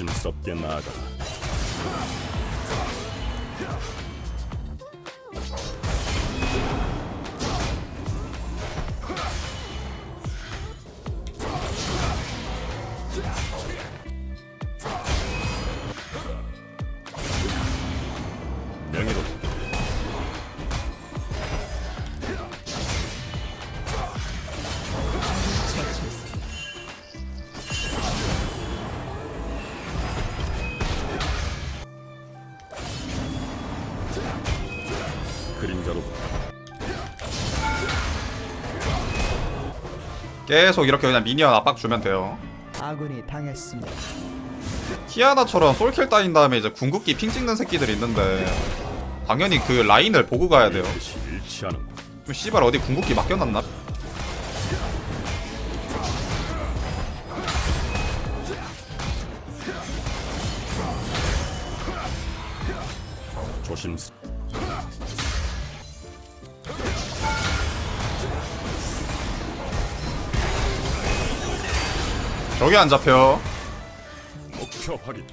조심스럽게 나아가. 명 계속 이렇게 그냥 미니언 압박 주면 돼요 아군이 당했습니다. 키아나처럼 솔킬 따인 다음에 이제 궁극기 핑 찍는 새끼들이 있는데 당연히 그 라인을 보고 가야 돼요 뜻이 일치하는 좀 씨발 어디 궁극기 맡겨놨나? 조심스 저기 안 잡혀 목표 확인.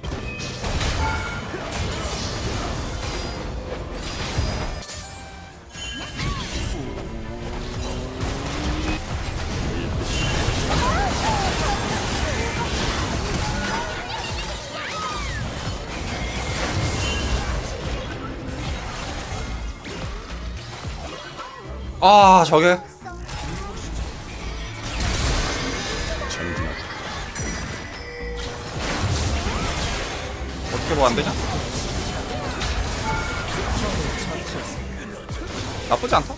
아 저게 뭐 안되냐? 나쁘지 않다.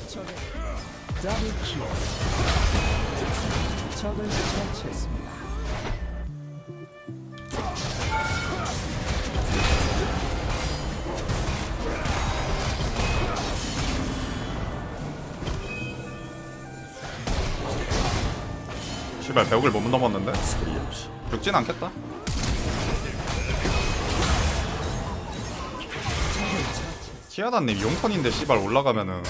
씨발 벽을 못 넘었는데 죽진 않겠다 티아나님 용턴인데 씨발 올라가면은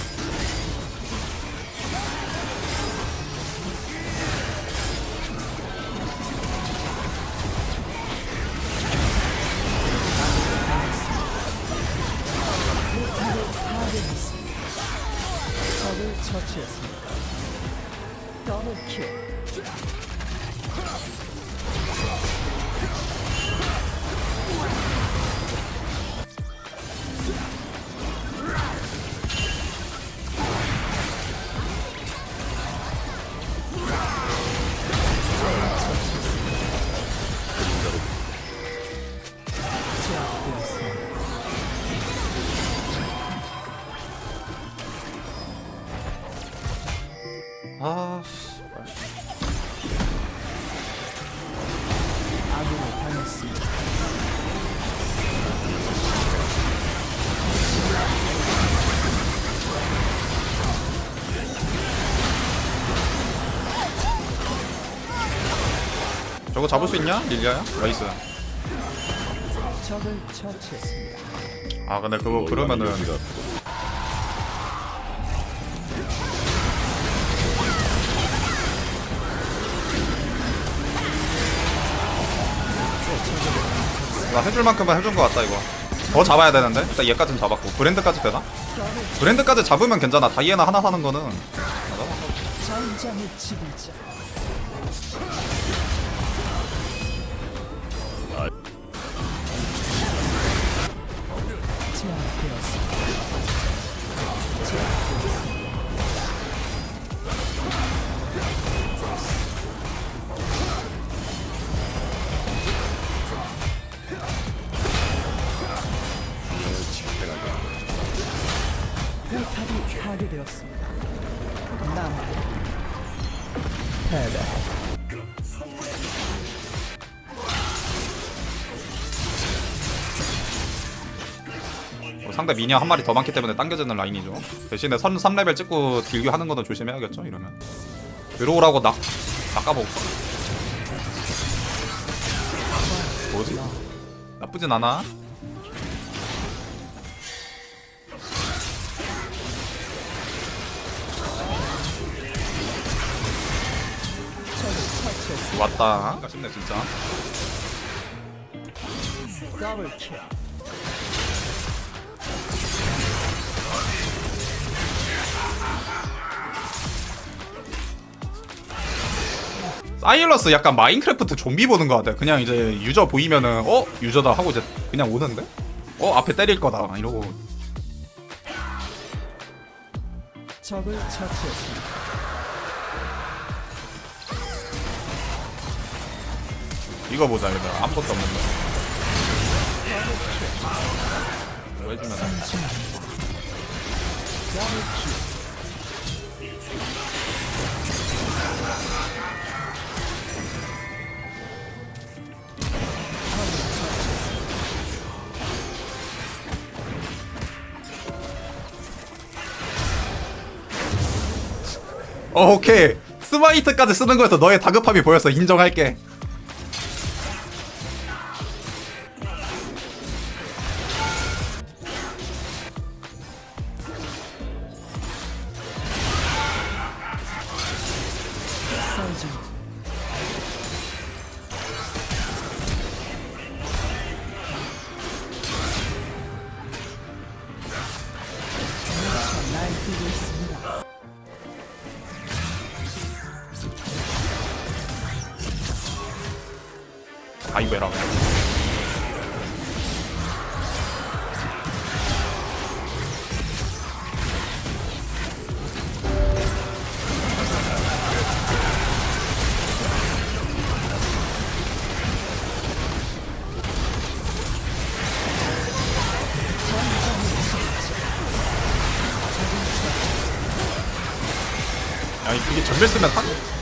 저거 잡을 수 있냐? 릴리아야? 나이스. 아 근데 그거 그러면은 여기가 나 해줄 만큼은 해준 것 같다 이거 더 잡아야 되는데 일단 얘까지는 잡았고 브랜드까지 되나? 브랜드까지 잡으면 괜찮아 다이애나 하나 사는 거는 제압되었습니다. 상대 미니어 한 마리 더 많기 때문에 당겨지는 라인이죠. 대신에 선 3레벨 찍고 딜교 하는 거는 조심해야겠죠 이러면. 들어오라고 낚 낚아보고. 뭐지? 나쁘진 않아. 왔다. 아쉽네 진짜 사일러스 약간 마인크래프트 좀비 보는 것 같아. 그냥 이제 유저 보이면은 어? 유저다 하고 이제 그냥 오는데? 어? 앞에 때릴 거다. 이러고. 적을 처치했습니다. 이거 보자 이거. 아무것도 없는 거. 이거 해주면 더블 어 오케이 스마이트까지 쓰는 거에서 너의 다급함이 보였어 인정할게. 전멸 쓰면 딱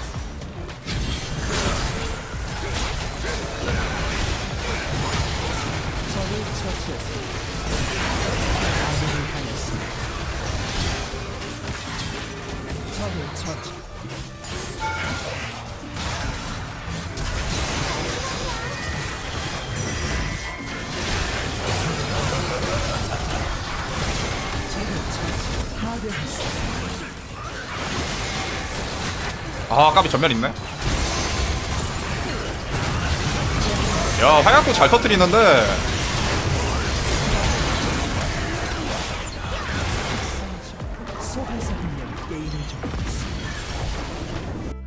아, 까비 전멸 있네. 야, 화약도 잘 터뜨리는데.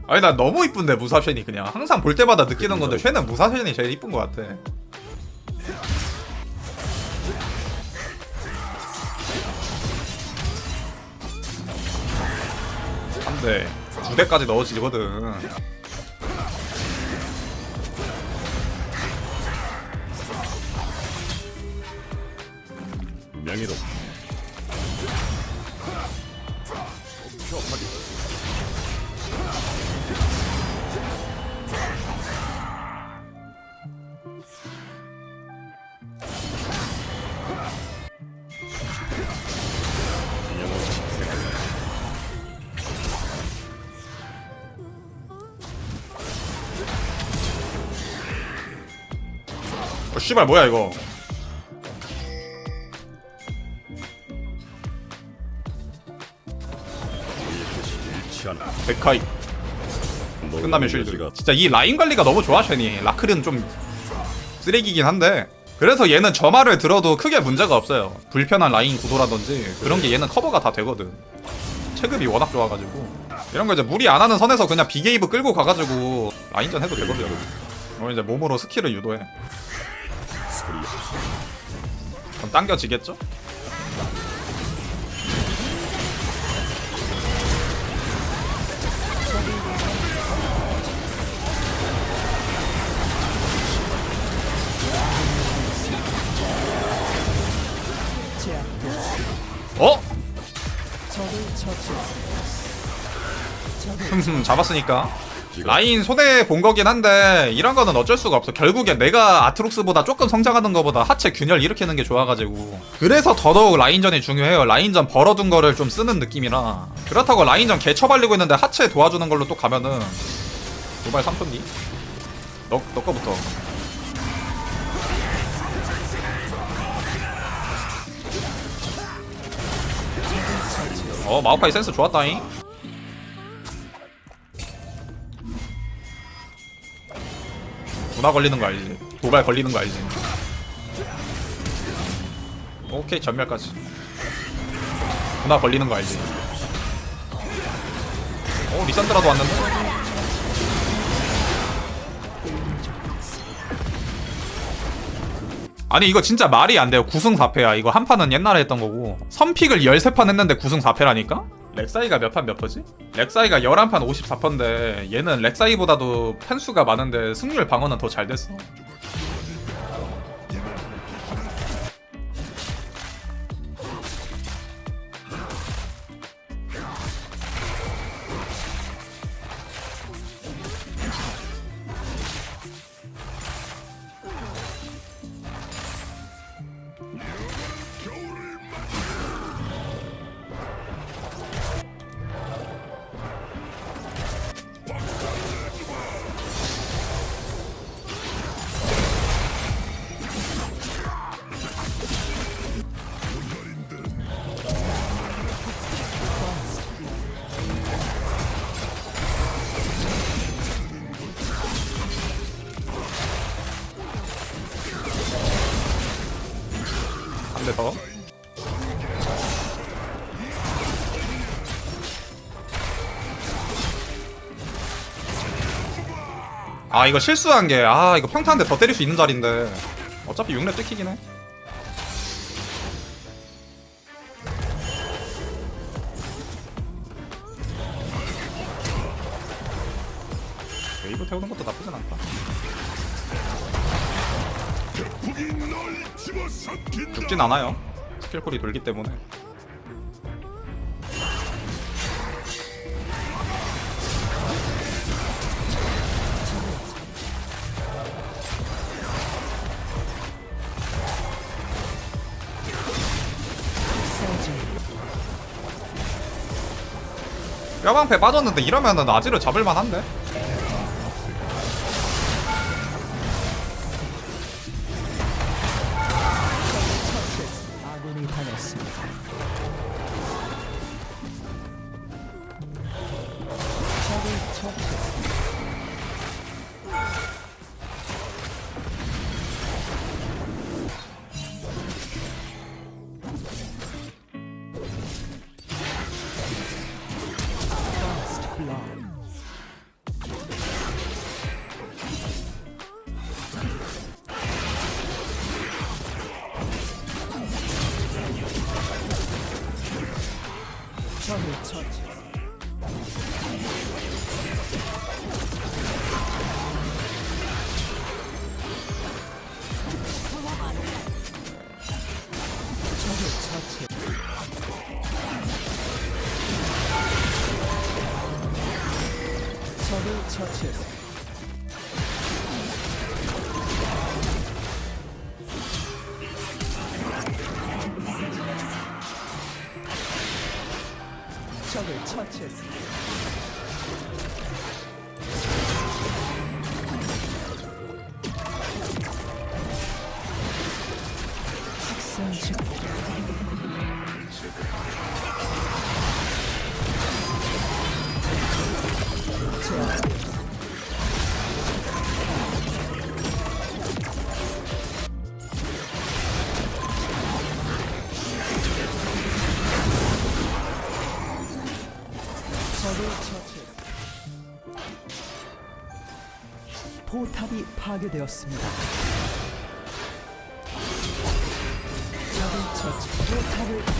아니, 나 너무 이쁜데, 무사쉔이 그냥. 항상 볼 때마다 느끼는 건데, 쉔은 무사쉔이 제일 이쁜 것 같아. 한 대, 두 대까지 넣어지거든. 명예롭 씨발, 뭐야, 이거. 백카이. 끝나면 쉴드. 진짜 이 라인 관리가 너무 좋아, 쉔이. 라클은 좀 쓰레기긴 한데. 그래서 얘는 저 말을 들어도 크게 문제가 없어요. 불편한 라인 구도라든지 그런 게 얘는 커버가 다 되거든. 체급이 워낙 좋아가지고 이런 거 이제 무리 안 하는 선에서 그냥 비게이브 끌고 가가지고 라인전 해도 되거든. 어 이제 몸으로 스킬을 유도해. 그럼 당겨지겠죠? 어? 흠흠 잡았으니까 라인 손해 본 거긴 한데 이런 거는 어쩔 수가 없어. 결국에 내가 아트록스보다 조금 성장하는 거보다 하체 균열 일으키는 게 좋아가지고. 그래서 더더욱 라인전이 중요해요. 라인전 벌어둔 거를 좀 쓰는 느낌이라. 그렇다고 라인전 개처발리고 있는데 하체 도와주는 걸로 또 가면은 도발 3촌 뒤? 너, 너 거부터. 어 마오카이 센스 좋았다잉 분화 걸리는 거 알지? 도발 걸리는 거 알지? 오케이 전멸까지 누나 걸리는 거 알지 오 리산드라도 왔는데 아니 이거 진짜 말이 안 돼요 9승 4패야 이거 한 판은 옛날에 했던 거고 선픽을 13판 했는데 9승 4패라니까? 렉사이가 몇 판 몇 퍼지? 렉사이가 11판 54퍼인데 얘는 렉사이보다도 팬수가 많은데 승률 방어는 더 잘 됐어 아 이거 실수한 게 아 이거 평타한테 더 때릴 수 있는 자리인데 어차피 6렙 찍히긴 해. 웨이브 태우는 것도 나쁘진 않다. 죽진 않아요. 스킬콜이 돌기 때문에. 뼈방패 빠졌는데 이러면은 아지를 잡을 만한데? 적을 처치. 파괴되었습니다. 적을 처치. 포탑을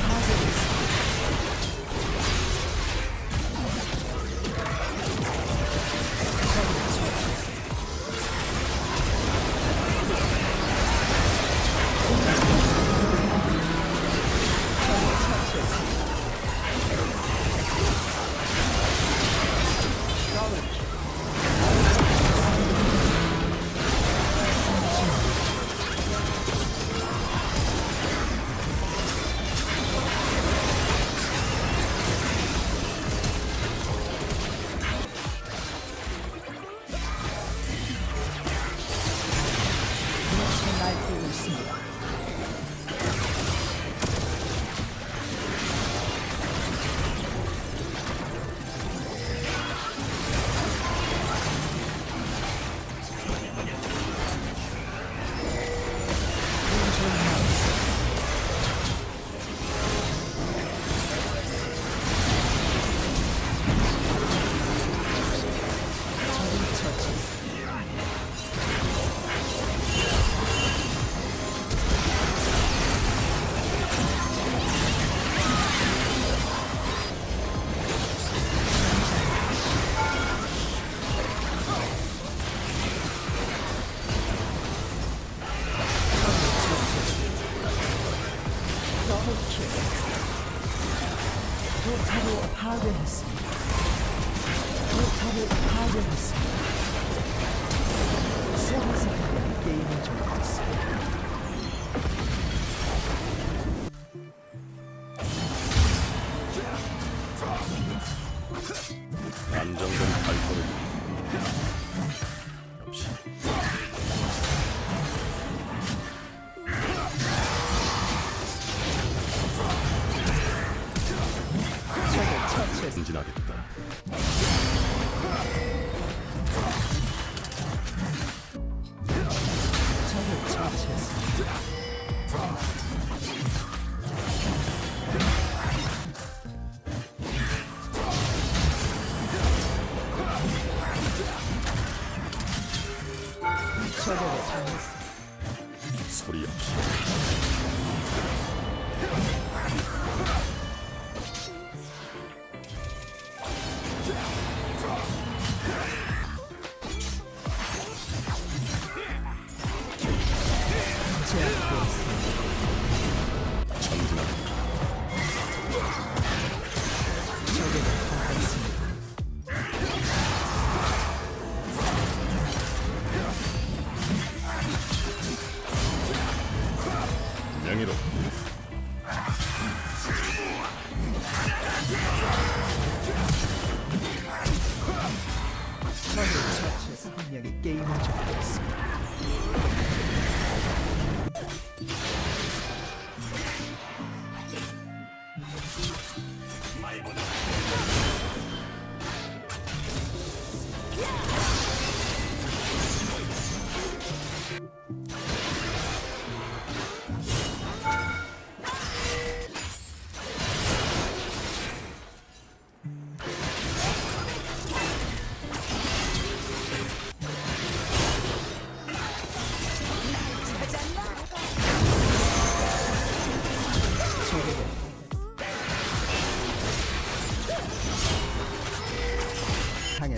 진하겠다.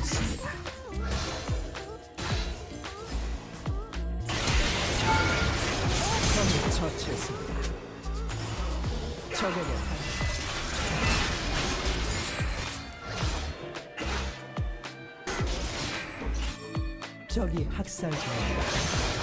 됐습니다. 적을 처치했습니다. 적에게 적이 학살 중입니다.